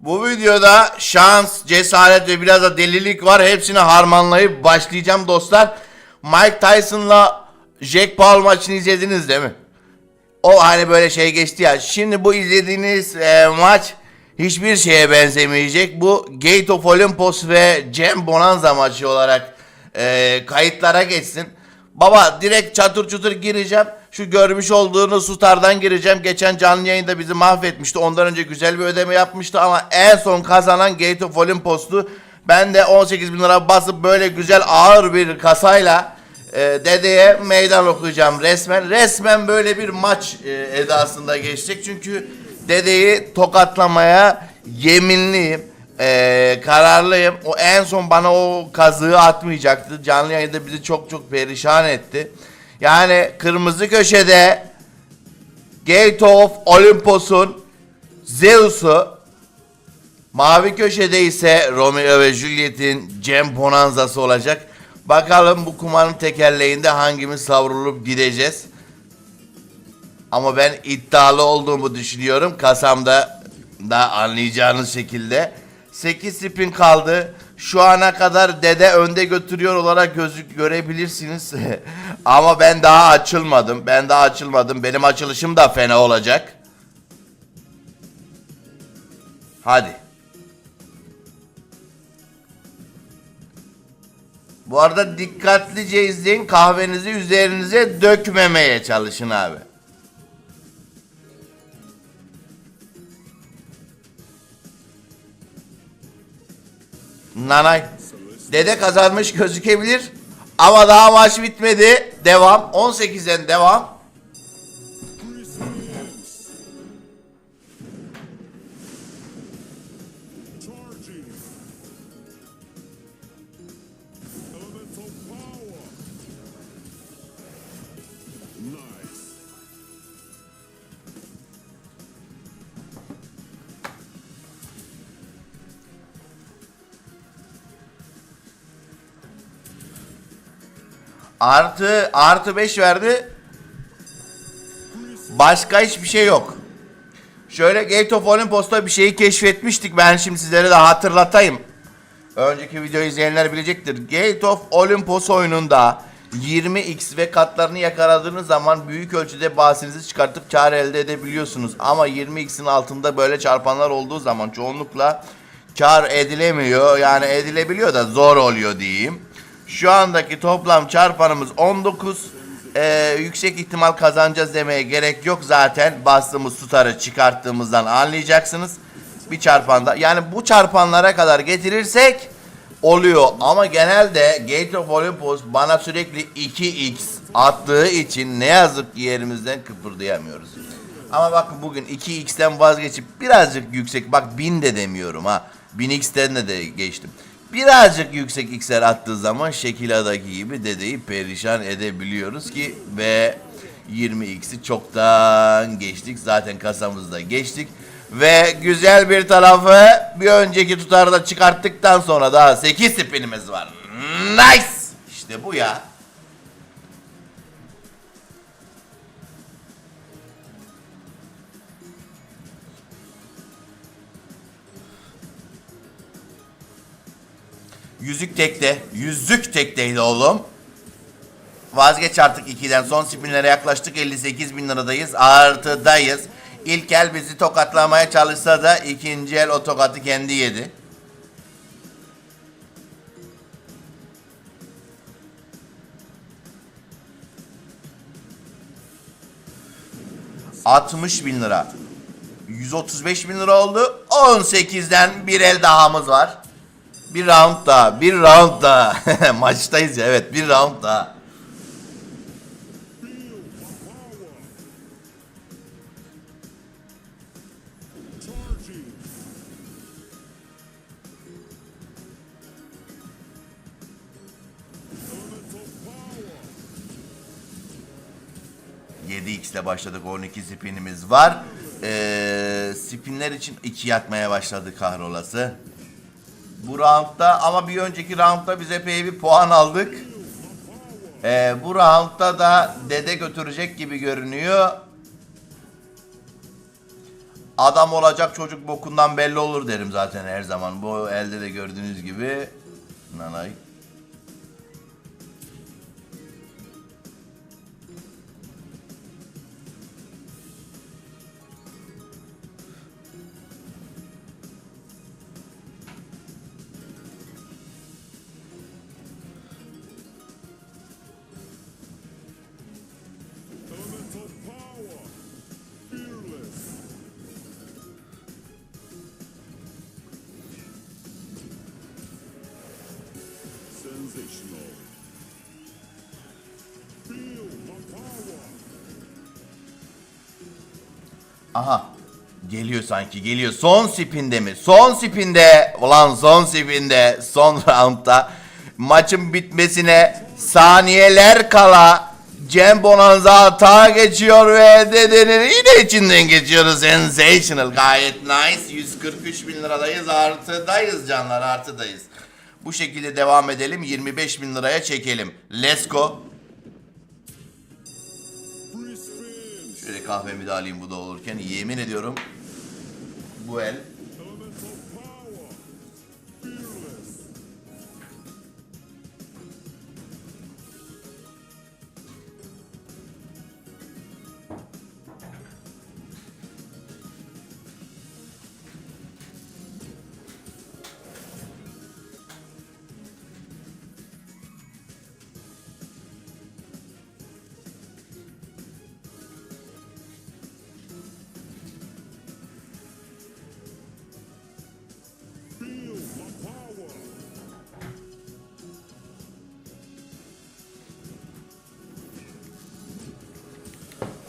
Bu videoda şans, cesaret ve biraz da delilik var. Hepsini harmanlayıp başlayacağım dostlar. Mike Tyson'la Jack Paul maçını izlediniz değil mi? O hani böyle şey geçti ya. Şimdi bu izlediğiniz e, maç hiçbir şeye benzemeyecek. Bu Gate of Olympus ve Cem Bonanza maçı olarak e, kayıtlara geçsin. Baba direkt çatır çutur gireceğim. Şu görmüş olduğunuz sutardan gireceğim. Geçen canlı yayında bizi mahvetmişti. Ondan önce güzel bir ödeme yapmıştı ama en son kazanan Gate of Olympus'tu. Ben de 18 bin lira basıp böyle güzel ağır bir kasayla e, dedeye meydan okuyacağım resmen. Resmen böyle bir maç e, edasında geçecek. Çünkü dedeyi tokatlamaya yeminliyim. E, kararlıyım. O en son bana o kazığı atmayacaktı. Canlı yayında bizi çok çok perişan etti. Yani kırmızı köşede Gate of Olympus'un Zeus'u Mavi köşede ise Romeo ve Juliet'in Cem Bonanza'sı olacak. Bakalım bu kumarın tekerleğinde hangimiz savrulup gideceğiz. Ama ben iddialı olduğumu düşünüyorum. Kasamda da anlayacağınız şekilde. 8 spin kaldı. Şu ana kadar dede önde götürüyor olarak gözük görebilirsiniz. Ama ben daha açılmadım. Ben daha açılmadım. Benim açılışım da fena olacak. Hadi. Bu arada dikkatlice izleyin. Kahvenizi üzerinize dökmemeye çalışın abi. Nanay. Dede kazanmış gözükebilir. Ama daha maç bitmedi. Devam. 18'den devam. Artı artı 5 verdi. Başka hiçbir şey yok. Şöyle Gate of Olympus'ta bir şeyi keşfetmiştik. Ben şimdi sizlere de hatırlatayım. Önceki videoyu izleyenler bilecektir. Gate of Olympus oyununda 20x ve katlarını yakaladığınız zaman büyük ölçüde bahsinizi çıkartıp kar elde edebiliyorsunuz. Ama 20x'in altında böyle çarpanlar olduğu zaman çoğunlukla kar edilemiyor. Yani edilebiliyor da zor oluyor diyeyim. Şu andaki toplam çarpanımız 19. Ee, yüksek ihtimal kazanacağız demeye gerek yok zaten. Bastığımız tutarı çıkarttığımızdan anlayacaksınız. Bir çarpanda. Yani bu çarpanlara kadar getirirsek oluyor. Ama genelde Gate of Olympus bana sürekli 2x attığı için ne yazık ki yerimizden kıpırdayamıyoruz. Ama bakın bugün 2x'ten vazgeçip birazcık yüksek bak 1000 de demiyorum ha. 1000x'ten de, de geçtim. Birazcık yüksek x'ler attığı zaman Şekila'daki gibi dedeyi perişan edebiliyoruz ki ve 20x'i çoktan geçtik. Zaten kasamızda geçtik. Ve güzel bir tarafı bir önceki tutarda çıkarttıktan sonra daha 8 spinimiz var. Nice! İşte bu ya. Yüzük tekte. Yüzük tekteydi oğlum. Vazgeç artık 2'den. Son spinlere yaklaştık. 58 bin liradayız. Artıdayız. İlk el bizi tokatlamaya çalışsa da ikinci el o tokatı kendi yedi. ...60 bin lira. 135 bin lira oldu. 18'den bir el dahamız var. Bir round daha, bir round daha. Maçtayız ya evet, bir round daha. Charging. 7x ile başladık, 12 spinimiz var. Ee, spinler için 2 yatmaya başladı kahrolası. Bu roundda ama bir önceki roundda biz epey bir puan aldık. Ee, bu roundda da dede götürecek gibi görünüyor. Adam olacak çocuk bokundan belli olur derim zaten her zaman. Bu elde de gördüğünüz gibi. Nanay. Sensational. Aha. Geliyor sanki geliyor. Son spinde mi? Son spinde. Ulan son spinde. Son roundda. Maçın bitmesine saniyeler kala Cem Bonanza atağa geçiyor ve dedenin yine içinden geçiyoruz. Sensational. Gayet nice. 143 bin liradayız. Artıdayız canlar artıdayız. Bu şekilde devam edelim. 25 bin liraya çekelim. Let's go. Şöyle kahvemi de alayım bu da olurken. Yemin ediyorum bu el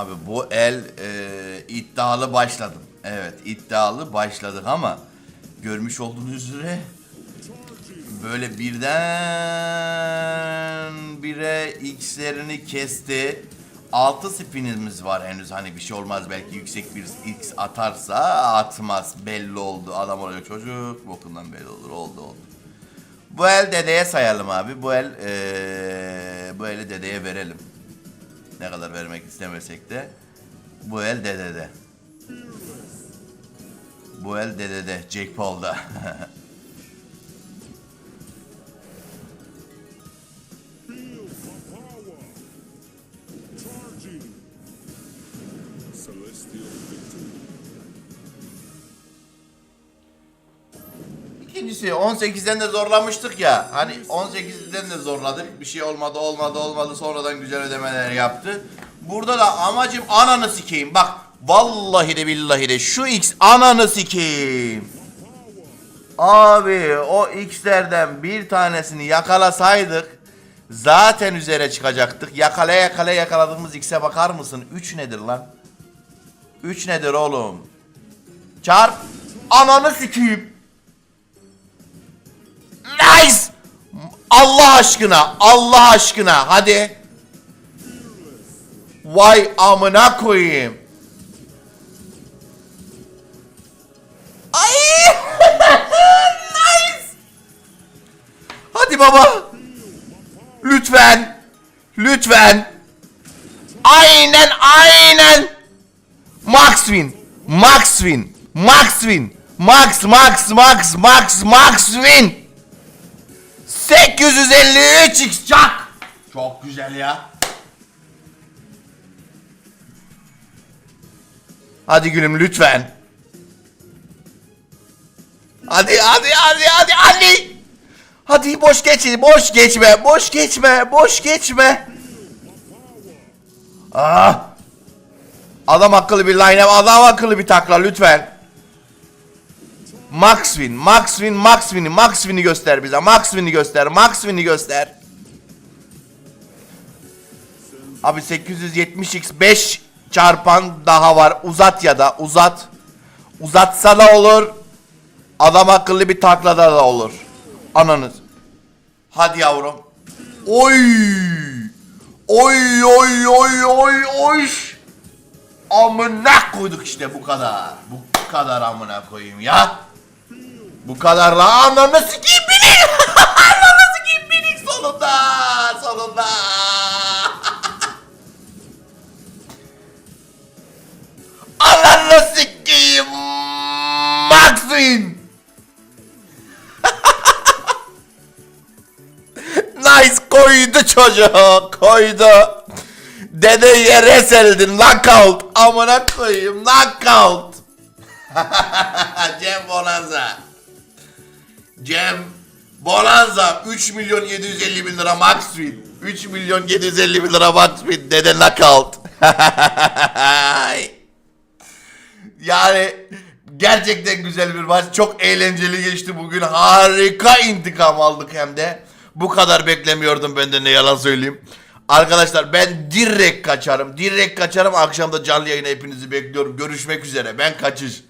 Abi bu el e, iddialı başladım. Evet iddialı başladık ama görmüş olduğunuz üzere böyle birden bire x'lerini kesti. 6 spinimiz var henüz hani bir şey olmaz belki yüksek bir x atarsa atmaz belli oldu adam oluyor çocuk bokundan belli olur oldu oldu. Bu el dedeye sayalım abi bu el eee, bu eli dedeye verelim. Ne kadar vermek istemesek de bu el dedede. Bu el dedede. Jake Paul'da. İkincisi 18'den de zorlamıştık ya. Hani 18'den de zorladık. Bir şey olmadı olmadı olmadı. Sonradan güzel ödemeler yaptı. Burada da amacım ananı sikeyim. Bak vallahi de billahi de şu X ananı sikeyim. Abi o X'lerden bir tanesini yakalasaydık zaten üzere çıkacaktık. Yakala yakala yakaladığımız X'e bakar mısın? 3 nedir lan? 3 nedir oğlum? Çarp. Ananı sikeyim. Nice. Allah aşkına, Allah aşkına hadi. Vay amına koyayım. Ay! nice. Hadi baba. Lütfen. Lütfen. Aynen aynen. Max win. Max win. Max win. Max max max max max win. 853 x çak. Çok güzel ya. Hadi gülüm lütfen. Hadi hadi hadi hadi hadi. Hadi boş geçin, boş geçme, boş geçme, boş geçme. Ah. Adam akıllı bir line up, adam akıllı bir takla lütfen. Max win, Max win, Max win'i, Max win'i göster bize. Max win'i göster, Max win'i göster. Abi 870x 5 çarpan daha var. Uzat ya da uzat. Uzatsa da olur. Adam akıllı bir taklada da olur. Ananız. Hadi yavrum. Oy. Oy oy oy oy oy. Amına koyduk işte bu kadar. Bu kadar amına koyayım ya. Bu kadar la ananı sikeyim beni. ananı sikeyim beni sonunda. Sonunda. Ananı sikeyim. Maxwin. nice koydu çocuk. Koydu. Dede yere seldin. Knockout. Amına koyayım. Knockout. Cem Bonanza. Cem Bonanza 3 milyon 750 bin lira max win. 3 milyon 750 bin lira max win. Dede knockout. yani gerçekten güzel bir maç. Çok eğlenceli geçti bugün. Harika intikam aldık hem de. Bu kadar beklemiyordum ben de ne yalan söyleyeyim. Arkadaşlar ben direkt kaçarım. Direkt kaçarım. Akşamda canlı yayına hepinizi bekliyorum. Görüşmek üzere. Ben kaçış.